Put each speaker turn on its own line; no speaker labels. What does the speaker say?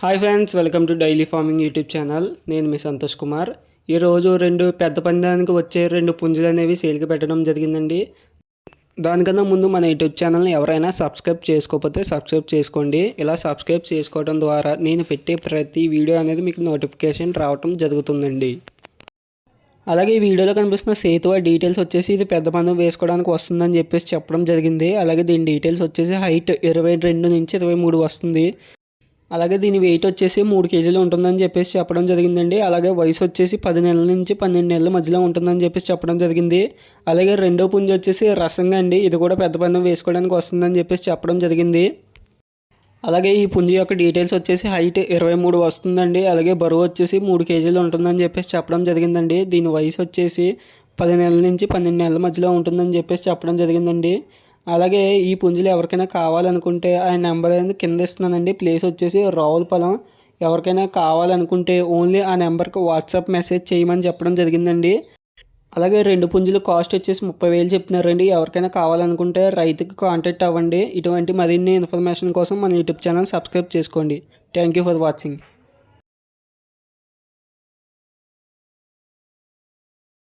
Hi friends welcome to daily farming YouTube channel. నేను మీ సంతోష్ కుమార్. ఈరోజు రెండు పెద్ద పందానికి వచ్చే రెండు పుంజులు అనేవి సేల్కి పెట్టడం జరిగిందండి. దానికన్నా ముందు మన యూట్యూబ్ ఛానల్ని ఎవరైనా సబ్స్క్రైబ్ చేసుకోకపోతే సబ్స్క్రైబ్ చేసుకోండి. ఇలా సబ్స్క్రైబ్ చేసుకోవడం ద్వారా నేను పెట్టే ప్రతి వీడియో అనేది మీకు నోటిఫికేషన్ రావటం జరుగుతుందండి. అలాగే ఈ వీడియోలో కనిపిస్తున్న సేతువ డీటెయిల్స్ వచ్చేసి ఇది పెద్ద పందం వేసుకోవడానికి వస్తుందని చెప్పేసి చెప్పడం జరిగింది. అలాగే దీని డీటెయిల్స్ వచ్చేసి హైట్ ఇరవై రెండు నుంచి ఇరవై మూడు వస్తుంది. అలాగే దీని వెయిట్ వచ్చేసి మూడు కేజీలు ఉంటుందని చెప్పేసి చెప్పడం జరిగిందండి. అలాగే వయసు వచ్చేసి పది నెలల నుంచి పన్నెండు నెలల మధ్యలో ఉంటుందని చెప్పేసి చెప్పడం జరిగింది. అలాగే రెండో పుంజు వచ్చేసి రసంగా అండి. ఇది కూడా పెద్ద పందెం వేసుకోవడానికి వస్తుందని చెప్పేసి చెప్పడం జరిగింది. అలాగే ఈ పుంజు యొక్క డీటెయిల్స్ వచ్చేసి హైట్ ఇరవై మూడు వస్తుందండి. అలాగే బరువు వచ్చేసి మూడు కేజీలు ఉంటుందని చెప్పేసి చెప్పడం జరిగిందండి. దీని వయసు వచ్చేసి పది నెలల నుంచి పన్నెండు నెలల మధ్యలో ఉంటుందని చెప్పేసి చెప్పడం జరిగిందండి. అలాగే ఈ పుంజులు ఎవరికైనా కావాలనుకుంటే ఆ నెంబర్ అనేది కింద ఇస్తున్నానండి. ప్లేస్ వచ్చేసి రావులపాలెం ఎవరికైనా కావాలనుకుంటే ఓన్లీ ఆ నెంబర్కి వాట్సాప్ మెసేజ్ చేయమని చెప్పడం జరిగిందండి. అలాగే రెండు పుంజులు కాస్ట్ వచ్చేసి ముప్పై వేలు చెప్తున్నారండి. ఎవరికైనా కావాలనుకుంటే రైతుకి కాంటాక్ట్ అవ్వండి. ఇటువంటి మరిన్ని ఇన్ఫర్మేషన్ కోసం మన యూట్యూబ్ ఛానల్ సబ్స్క్రైబ్ చేసుకోండి. Thank you for watching.